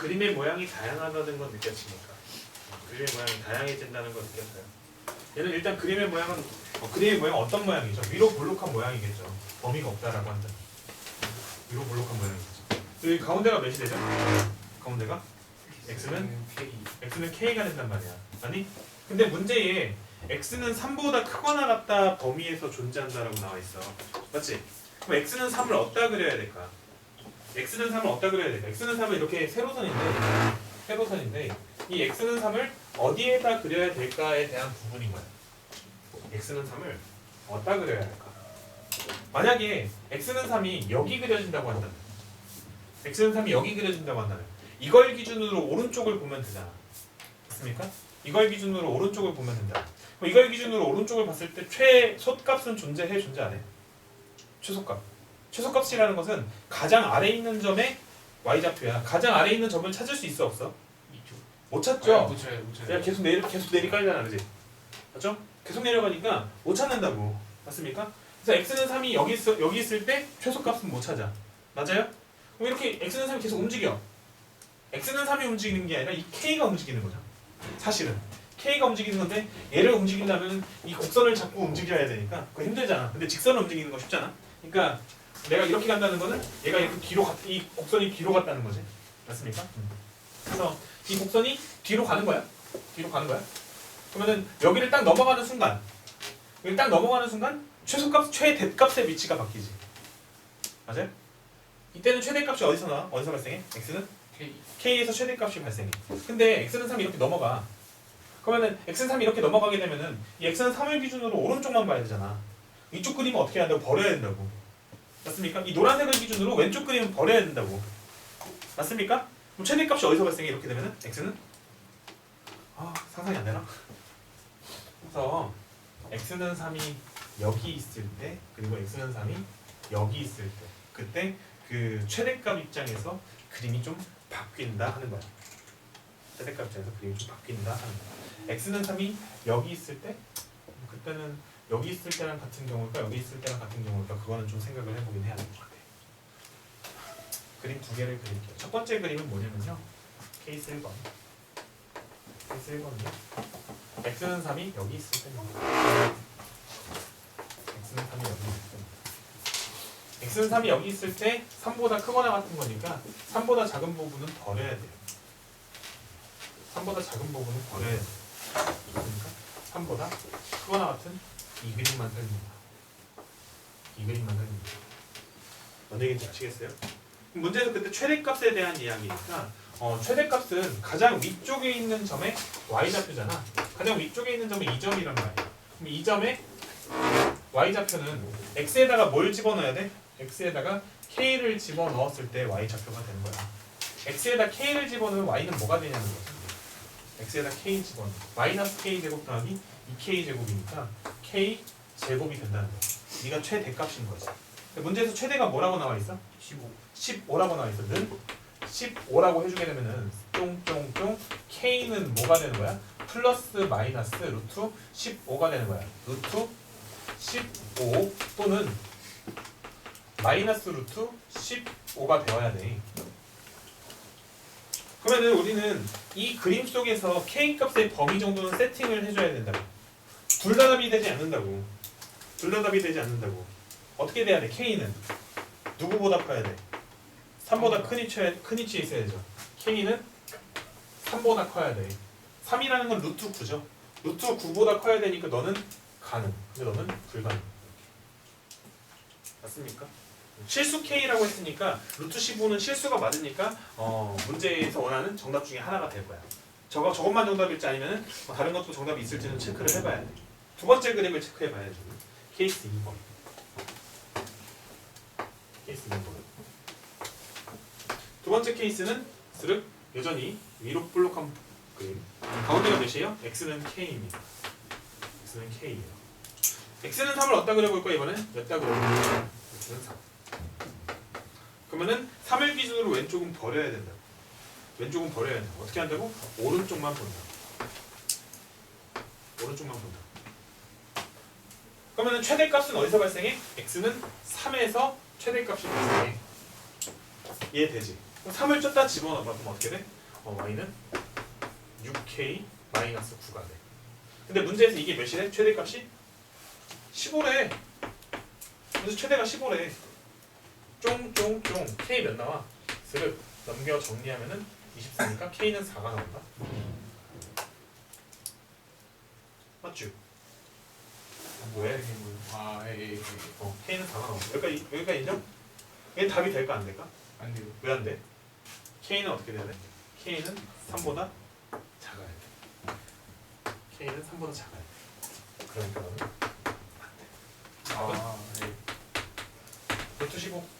그림의 모양이 다양하다는 건 느껴집니까? 어, 그림의 모양이 다양해진다는 건 느꼈어요. 얘는 일단 그림의 모양은 어, 그림의 모양 어떤 모양이죠? 위로 볼록한 모양이겠죠. 범위가 없다라고 한다. 위로 볼록한 모양이겠죠. 여기 가운데가 몇이 되죠? 가운데가 x는 x는 k가 된단 말이야. 아니? 근데 문제에 x는 3보다 크거나 같다 범위에서 존재한다라고 나와 있어. 맞지? 그럼 x는 3을 어디다 그려야 될까? X는 3을 어디다 그려야 될까? x는 3은 이렇게 세로선인데 세로선인데 이 x는 3을 어디에다 그려야 될까에 대한 부분인 거야. x는 3을 어디다 그려야 할까? 만약에 x는 3이 여기 그려진다고 한다면 x는 3이 여기 그려진다고 한다면 이걸 기준으로 오른쪽을 보면 되잖아. 맞습니까? 이걸 기준으로 오른쪽을 보면 된다. 이걸 기준으로 오른쪽을 봤을 때 최소값은 존재해 존재 안 해? 최소값. 최소값이라는 것은 가장 아래 있는 점의 y좌표야. 가장 아래 있는 점을 찾을 수 있어 없어? 못 찾죠. 못 쳐요 못 쳐요 그냥 계속 내리 계속 내리깔잖아, 그지? 맞죠? 계속 내려가니까 못 찾는다고. 맞습니까? 그래서 x는 3이 여기 있 여기 있을 때 최소값은 못 찾아. 맞아요? 그럼 이렇게 x는 3이 계속 움직여. x는 3이 움직이는 게 아니라 이 k가 움직이는 거죠. 사실은 k가 움직이는 건데 얘를 움직이려면 이 곡선을 잡고 움직여야 되니까 그거 힘들잖아. 근데 직선을 움직이는 거 쉽잖아. 그러니까 내가 이렇게 간다는 거는 얘가 이렇게 뒤로 갔, 이 곡선이 뒤로 갔다는 거지. 맞습니까? 그래서 이 곡선이 뒤로 가는 거야. 뒤로 가는 거야. 그러면은 여기를 딱 넘어가는 순간, 여기 딱 넘어가는 순간 최소값, 최대값의 위치가 바뀌지. 맞아요? 이때는 최대값이 어디서 나와? 어디서 발생해? x는 K k에서 최대값이 발생해. 근데 x는 3이 이렇게 넘어가. 그러면은 x는 3이 이렇게 넘어가게 되면은 이 x는 3을 기준으로 오른쪽만 봐야 되잖아. 이쪽 그림은 어떻게 해야 된다고? 버려야 된다고. 맞습니까? 이 노란색을 기준으로 왼쪽 그림은 버려야 된다고. 맞습니까? 그럼 최대값이 어디서 발생해? 이렇게 되면은 x는 아 상상이 안 되나? 그래서 x는 3이 여기 있을 때 그리고 x는 3이 여기 있을 때 그때 그 최대값 입장에서 그림이 좀 바뀐다 하는 거야. 최대값 입장에서 그림이 좀 바뀐다 하는 거야. x는 3이 여기 있을 때 그때는 여기 있을 때랑 같은 경우일까 여기 있을 때랑 같은 경우일까 그거는 좀 생각을 해보긴 해야 될 것 같아. 그림 두 개를 그릴게요. 첫 번째 그림은 뭐냐면요. 케이스 1번. 케이스 1번은요. x는 3이 여기 있을 때입니다. x는 3이 여기 있을 때. x는 3이 여기 있을 때 3보다 크거나 같은 거니까 3보다 작은 부분은 버려야 돼요. 3보다 작은 부분은 버려야 돼요. 그러니까 3보다 크거나 같은 이 그림만 살립니다. 이 그림만 살립니다. 뭔 얘기인지 아시겠어요? 문제에서 그때 최대값에 대한 이야기니까 어, 최대값은 가장 위쪽에 있는 점의 y좌표잖아. 가장 위쪽에 있는 점은 2점이란 말이야. 그럼 이 점의 y좌표는 x에다가 뭘 집어넣어야 돼? x에다가 k를 집어넣었을 때 y좌표가 되는 거야. x에다 k를 집어넣으면 y는 뭐가 되냐는 거지. X에다 k 집어넣어. 마이너스 k 제곱 더하기 2k 제곱이니까 k 제곱이 된다는 거야. 네가 최대값인 거지. 문제에서 최대가 뭐라고 나와 있어? 15 15라고 나와 있어. 는 15라고 해주게 되면은 쫑쫑쫑 k는 뭐가 되는 거야? 플러스 마이너스 루트 15가 되는 거야. 루트 15 또는 마이너스 루트 15가 되어야 돼. 그러면은 우리는 이 그림 속에서 k 값의 범위 정도는 세팅을 해줘야 된다고. 둘 다 답이 되지 않는다고. 둘 다 답이 되지 않는다고. 어떻게 돼야 돼? k는 누구보다 커야 돼? 3보다 큰 위치에 큰 위치에 있어야 되죠. k는 3보다 커야 돼. 3이라는 건 루트 9죠. 루트 9보다 커야 되니까 너는 가능. 근데 너는 불가능. 맞습니까? 실수 k라고 했으니까 루트 15는 실수가 맞으니까 어, 문제에서 원하는 정답 중에 하나가 될 거야. 저거 저것만 정답일지 아니면 뭐 다른 것도 정답이 있을지는 체크를 해봐야 돼. 두 번째 그림을 체크해 봐야죠. 케이스 2번. 케이스 2번. 두 번째 케이스는 스륵 여전히 위로 볼록한 그림. 가운데가 몇이에요? x는 k입니다. x는 k예요. x는 3을 어디다 그려볼까 이번엔? 몇다 그려볼까? x는 3. 그러면은 3을 기준으로 왼쪽은 버려야 된다. 왼쪽은 버려야 된다. 어떻게 한다고? 오른쪽만 본다. 오른쪽만 본다. 그러면은 최대값은 어디서 발생해? x는 3에서 최대값이 발생해. 이해되지? 그럼 3을 쫓다 집어넣어 그럼 어떻게 돼? 어, y는 6k 마이너스 9가 돼. 근데 문제에서 이게 몇이래? 최대값이 15래. 그래서 최대가 15래. 쫑쫑쫑 k 몇 나와? 쓱 넘겨 정리하면은 24니까 k는 4가 나온다. 맞죠? 뭐야? 이게 뭐예요? 아, 예, 예, 예. 어, k는 4가 나온다. 여기까지 여기까지 인정? 이게 답이 될까 안 될까? 안 돼요. 왜 안 돼? k는 어떻게 돼야 돼? k는 3보다 작아야 돼. k는 3보다 작아야 돼. 그러니까 너는 아, 예. 노트 15